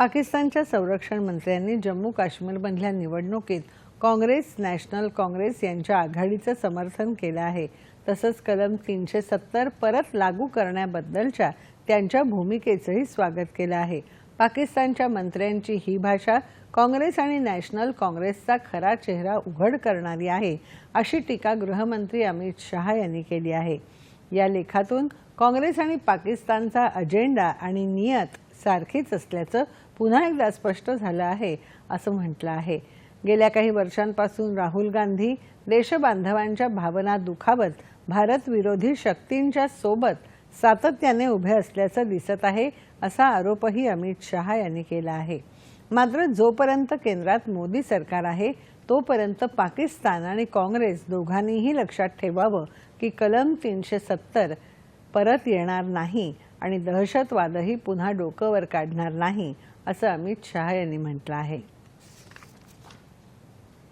पाकिस्तानच्या संरक्षण मंत्र्यांनी जम्मू काश्मीरमधल्या निवडणुकीत काँग्रेस नॅशनल काँग्रेस यांच्या आघाडीचं समर्थन केलं आहे. तसंच कलम तीनशे सत्तर परत लागू करण्याबद्दलच्या त्यांच्या भूमिकेचंही स्वागत केलं आहे. पाकिस्तानच्या मंत्र्यांची ही भाषा काँग्रेस आणि नॅशनल काँग्रेसचा खरा चेहरा उघड करणारी आहे अशी टीका गृहमंत्री अमित शहा यांनी केली आहे. या लेखातून काँग्रेस आणि पाकिस्तानचा अजेंडा आणि नियत सारखीच असल्याचं पुन्हा एकदा स्पष्ट झालं आहे असं म्हटलं आहे. गेल्या काही वर्षांपासून राहुल गांधी देशबांधवांच्या भावना दुखावत भारत विरोधी शक्तींच्या सोबत सातत्याने उभे असल्याचं दिसत आहे असा आरोपही अमित शहा यांनी केला आहे. मात्र जोपर्यंत केंद्रात मोदी सरकार आहे तोपर्यंत पाकिस्तान आणि काँग्रेस दोघांनीही लक्षात ठेवावं की कलम तीनशे सत्तर परत येणार नाही आणि दहशतवादही पुन्हा डोकं वर काढणार नाही असं अमित शहा यांनी म्हटलं आहे.